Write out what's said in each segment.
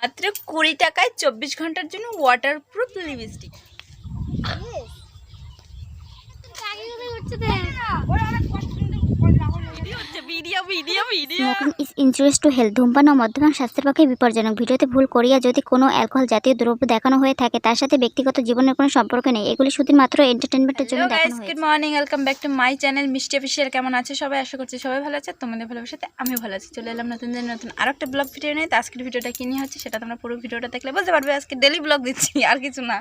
মাত্র কুড়ি টাকায় চব্বিশ ঘণ্টার জন্য waterproof lipstick smoking is injurious to health ধূমপান ও মদ্যপান স্বাস্থ্যের পক্ষে বিপজ্জনক। ভিডিওতে ভুল করিয়া যদি কোনো অ্যালকোহল জাতীয় দ্রব্য দেখানো হয়ে থাকে তার সাথে ব্যক্তিগত জীবনের কোনো সম্পর্ক নেই। এগুলি শুধুমাত্র এন্টারটেনমেন্টের জন্য guys good morning welcome back to my channel Mishti official কেমন আছে সবাই? আশা করছি সবাই ভালো আছে তোমাদের ভালোবাসাতে আমিও ভালো আছি। চলে এলাম নতুন দিন নতুন আর একটা ব্লগ ভিডিও নিয়ে। তো আজকের ভিডিওটা কি নিয়ে হচ্ছে সেটা তোমরা পুরো ভিডিওটা দেখলে বুঝতে পারবে। আজকে ডেলি ব্লগ দিচ্ছি আর কিছু না।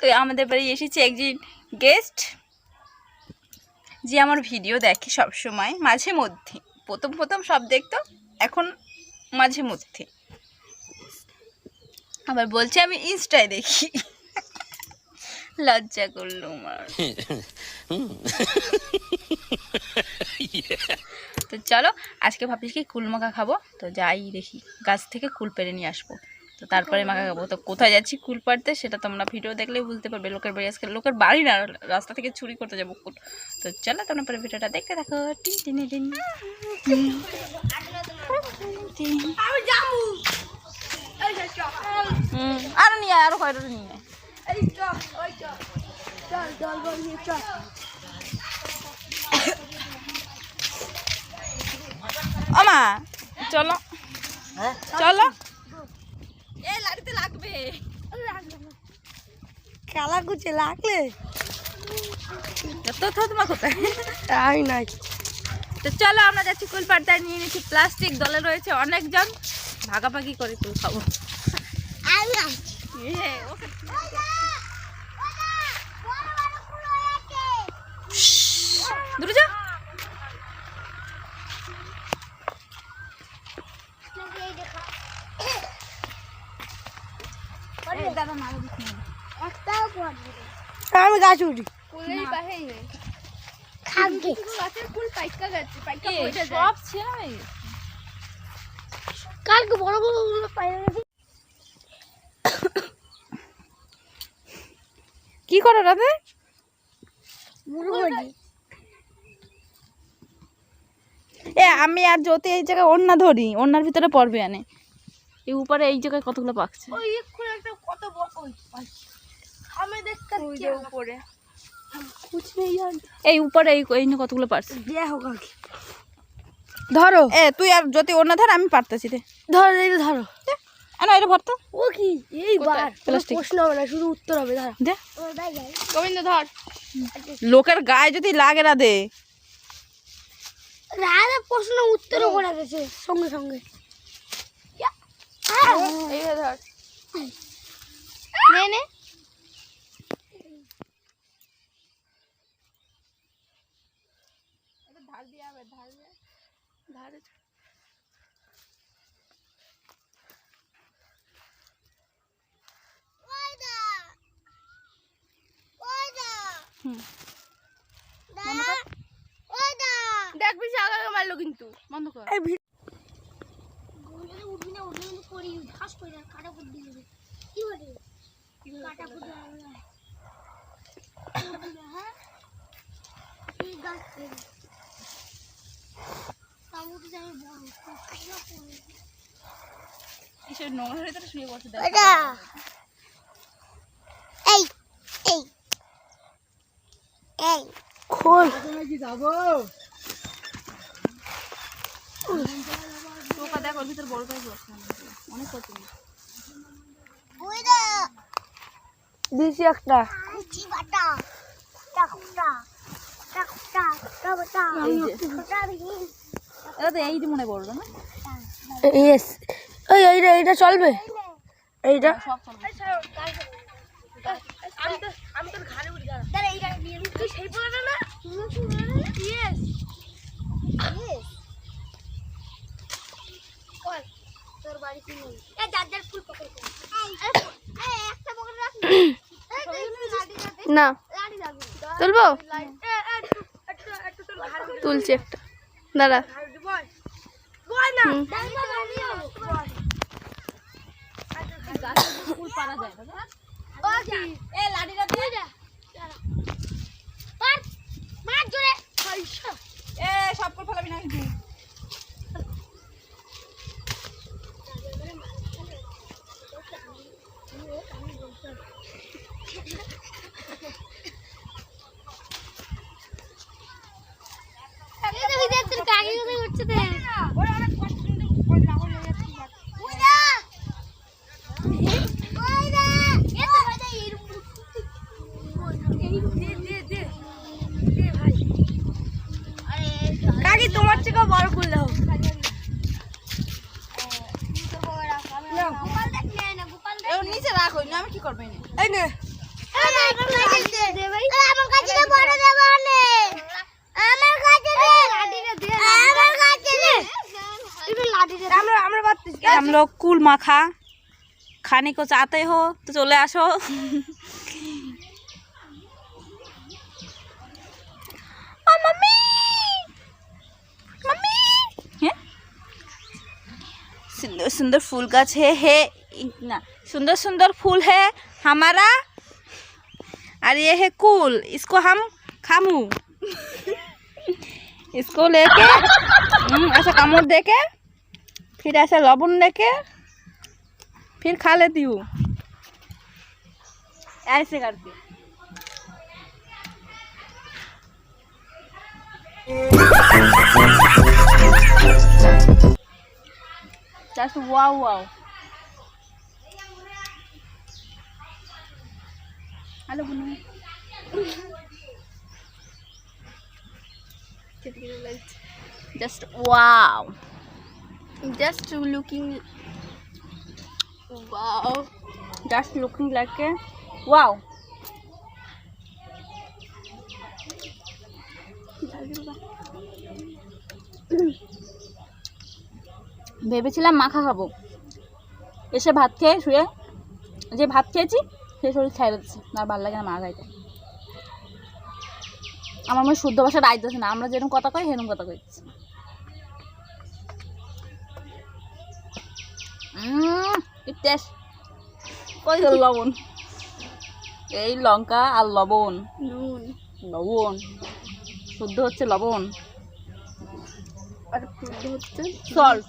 তো আমাদের বাড়ি এসেছে একজন গেস্ট যে আমার ভিডিও দেখে সব সময় মাঝে মধ্যে। প্রথম প্রথম সব দেখতো এখন মাঝে মধ্যে। আবার বলছে আমি ইনস্টায় দেখি। লজ্জা করল আমার। তো চলো আজকে ভাবছি কি কুল মাখা খাব। তো যাই দেখি গাছ থেকে কুল পেরে নিয়ে আসব। তো তারপরে মাখা খাব তো কোথায় যাচ্ছি কুল পাড়তে? সেটা তোমরা ভিডিও দেখলেই বুঝতে পারবে। লোকের বাড়ি আজকে লোকের বাড়ি না রাস্তা থেকে চুরি করতে যাব কুল। তো চলো তোমরা পরে ভিডিওটা দেখতে থাকো। টিন টিনে টিন টিন। হুম, আরও নিয়ে আরও কয়টা নিয়ে আমা চলো। চলো। কালা কুচে লাগলে? তো তোমার কোথায় আমি নাই তো চলো আমরা যাচ্ছি কুল পাড়তায় নিয়ে নিচ্ছি প্লাস্টিক দলে রয়েছে অনেকজন। ভাগাভাগি করে কুল খাব। দূরে যা আমি গাছ উঠি গেছে। কালকে বড় বড়গুলো পাই কি করো রাতে এ আমি আর জ্যোতি এই জায়গায় ওড়না ধরি ওড়নার ভিতরে পড়বে আনে। এই উপরে এই জায়গায় কতগুলো পাকছে ওই একটা কত বড় ওই আমি দেখতে উপরে। কুছ নেই জান এই উপরে এই এই নিয়ে কতগুলো পারছে দিয়া হোক কালকে ধরো। এ তুই আর জ্যোতি ওড়না ধর আমি পারতেছি রে ধরো এই ধরো। না এটা ভরতো ও কি? এইবার প্লাস্টিক। প্রশ্ন হবে না শুধু উত্তর হবে ধরো। দে। গোবিন্দ ধর। লোকের গায়ে যদি লাগে না দে। রাজা প্রশ্ন উত্তরও করে গেছে সঙ্গে সঙ্গে। এইভাবে ধর। নে নে ধার দিয়ে আবার ধার ধারে আগে মারলো কিন্তু। বন্ধ কর। উঠবি না উঠবি না করি ঘাস করে কাটা করে দিয়ে দেবে কি করে কাটা করে হ্যাঁ? এই গাছ থেকে তামুটি আমি বড় কিসের নোংরার ভিতরে শুয়ে পড়ছে? দেখ। এই এই। এই। খোল। টোকা দেখ ওর ভিতরে বড় অনেক পছন্দ দিছি একটা। কুচি বাটা। এটা তো এই মনে পড়বে না? ইয়েস এই এইটা এইটা চলবে? এইটা? সব চলবে। আমি তো আমি তোর ঘাড়ে উঠি দাঁড়া দাঁড়া এইটা নিয়ে তুই সেই বলে না তুলবো? তুলছি একটা। দাঁড়া। উঠে বল বল না হুম। দাঁড়া লাডি বল ফুল পারা যায় দাদা ও কি এ লাঠিটা দিয়ে পার মার জোরে হাইশা পাবি না কিন্তু এই দেখি তোর কাকি কোথায় উঠছে রে ওরা অনেক কষ্ট কিন্তু ওই লাগানো লেগে যাচ্ছে বাট ওইটা ওইটা এ তো ভাই এইরকম দে দে দে দে ভাই আরে কাকি তোমার থেকে বড় কুল দাও নাও। গোপাল দেখ নেয় না গোপাল দেখ নিচে রাখো না আমি কি করবো এনে? এই নে আমার কাছে তো বড় দেবো নে আমার কাছে দে লাঠিটা দে আমার কাছে দে একটু লাঠিটা আমরা আমরা পারতেছি हम लोग कुल माखा खाने को चाहते हो तो चले আসো ও मम्मी मम्मी हैं सुंदर सुंदर फूल गाछ है है इतना सुंदर सुंदर फूल है हमारा। और ये है कुल इसको हम खामू। इसको लेके हम्म, ऐसा कामड़ देके फिर ऐसा लवण लेके फिर खा लेती हूँ। ऐसे Just wow wow. Hello, Bunu. Just wow. Just looking wow looking like a wow. ভেবেছিলাম মাখা খাব এসে ভাত খেয়ে শুয়ে যে ভাত খেয়েছি সে শরীর ছাইড়ে দিচ্ছে আর ভালো লাগে না মা খাইতে। আমার মনে শুদ্ধ ভাষা রাইতেছে না আমরা যেরকম কথা কই সেরকম কথা কইছি টেস্ট। কই লবণ? এই লঙ্কা আর লবণ। লবণ। শুদ্ধ হচ্ছে লবণ। আর পুরো হচ্ছে সল্ট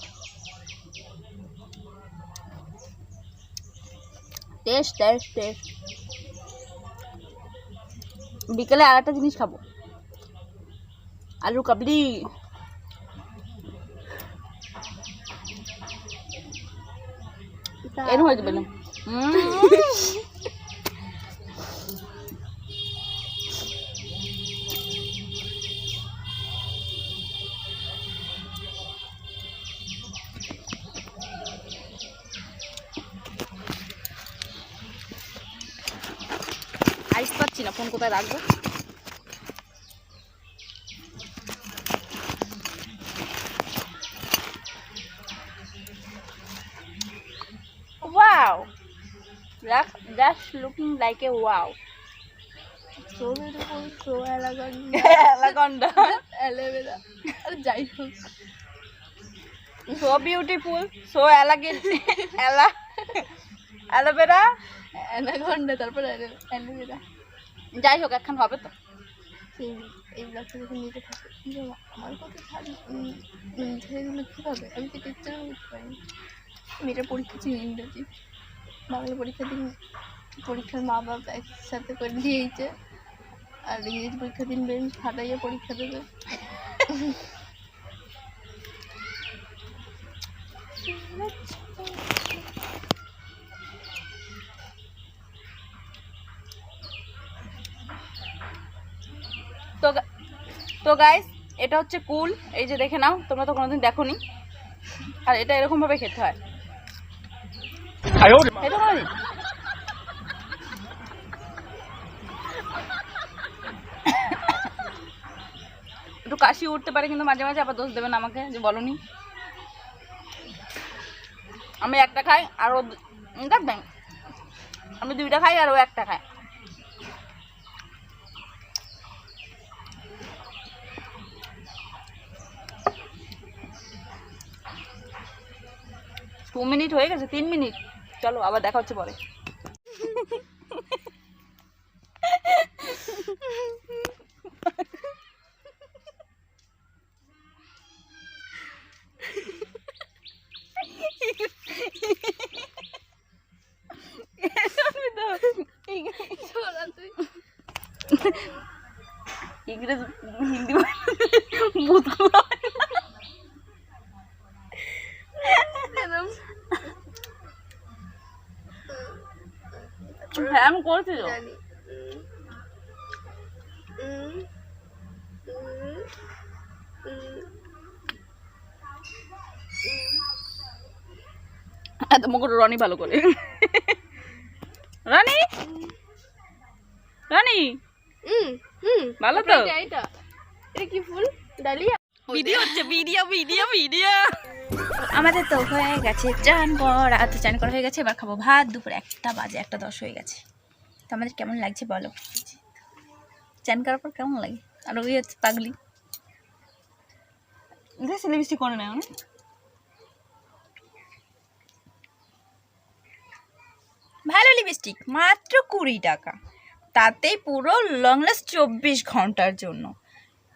টেস্ট টেস্ট টেস্ট। বিকেলে আর একটা জিনিস খাব। আলু কাবলি। এরকম হয়ে যাবে না। ফোন কোথায় রাখব Wow! That, that's looking like a wow. Beautiful so elegant Anaconda. Aloe vera যাই হোক So beautiful. So elegant. Ella. Aloe anaconda তারপর অ্যালোভেরা যাই হোক একখান হবে তো। এই ব্লগটা যখন নিতে থাকে। আমার কথা ছাড় কী হবে? আমি তো টিচার করতে পারিনি আমি এটা পরীক্ষা ছিল ইংরেজি। বাংলা পরীক্ষা দিন পরীক্ষার মা বাবা একসাথে করে দিয়েছে। আর ইংরেজি পরীক্ষা দিন বেঞ্চ ফাটাইয়ে পরীক্ষা দেবে। তো গাইস এটা হচ্ছে কুল। এই যে দেখে নাও তোমরা তো কোনোদিন দেখোনি। আর এটা এরকম ভাবে খেতে হয়। এটা কোনোদিন একটু কাশি উঠতে পারে কিন্তু মাঝে মাঝে আবার দোষ দেবেন আমাকে যে বলনি। আমি একটা খাই আর ও দেখবেন আমি দুইটা খাই আর ও একটা খায়। টু মিনিট হয়ে গেছে তিন মিনিট। চলো আবার দেখা হচ্ছে পরে। হ্যাঁ আমি করছি তো। এত মুখ রনি ভালো করে। রানী? রানী? ভালো তো? এটা কি ফুল? ডালিয়া? ভিডিও হচ্ছে ভিডিও ভিডিও ভিডিও। আমাদের তো হয়ে গেছে চান করা তো চান করা হয়ে গেছে এবার খাব ভাত দুপুর একটা বাজে একটা দশ হয়ে গেছে। তো আমাদের কেমন লাগছে বলো? চান করার পর কেমন লাগে? আর ওই হচ্ছে পাগলি। লিপস্টিক করে নেয় অনেক। ভালো লিপস্টিক মাত্র কুড়ি টাকা। তাতেই পুরো লং লাস্ট চব্বিশ ঘণ্টার জন্য।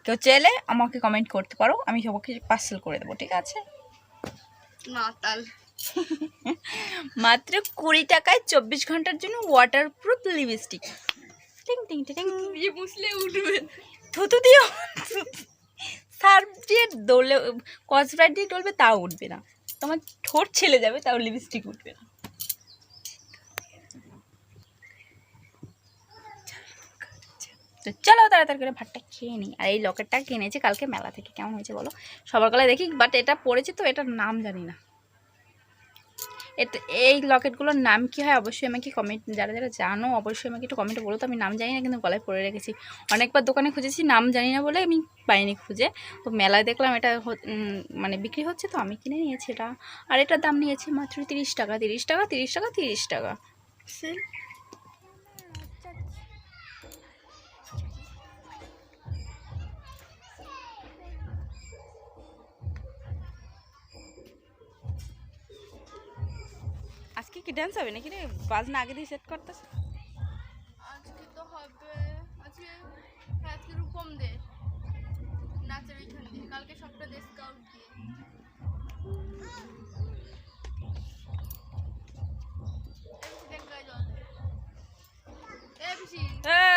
কেউ চাইলে আমাকে কমেন্ট করতে পারো আমি সবাইকে পার্সেল করে দেবো ঠিক আছে? মাতাল। মাত্র কুড়ি টাকায় চব্বিশ ঘণ্টার জন্য ওয়াটার প্রুফ লিপস্টিক টিং টিং টিং। বিয়ে মুসলে উঠবে। থুতু দিও। সার্ফ দিয়ে দোলে কসব্রাইট দিয়ে ডলবে তাও উঠবে না। তোমার ঠোঁট ছেলে যাবে তাও লিপস্টিক উঠবে না। তো চলো তাড়াতাড়ি করে ভাতটা খেয়ে নিই। আর এই লকেটটা কিনেছি কালকে মেলা থেকে, কেমন হয়েছে বলো? সবার গলায় দেখি বাট এটা পড়েছি তো, এটার নাম জানি না। এটা এই লকেটগুলোর নাম কি হয় অবশ্যই আমাকে কমেন্ট যারা যারা জানো, অবশ্যই আমাকে একটু কমেন্টে বলো তো, আমি নাম জানি না, কিন্তু গলায় পরে রেখেছি। অনেকবার দোকানে খুঁজেছি, নাম জানি না বলে আমি পাইনি খুঁজে। তো মেলায় দেখলাম এটা মানে বিক্রি হচ্ছে তো, আমি কিনে নিয়েছি এটা। আর এটার দাম নিয়েছি মাত্র তিরিশ টাকা তিরিশ টাকা তিরিশ টাকা তিরিশ টাকা। আজকে কি ডান্স হবে নাকি রে? বাজনা আগে দিয়ে সেট করতেছে। আজকে তো হবে আজকে আজকে রূপম দে নাচের ওইখান দিয়ে। কালকে সবটা দে। স্কাউট দিয়ে এ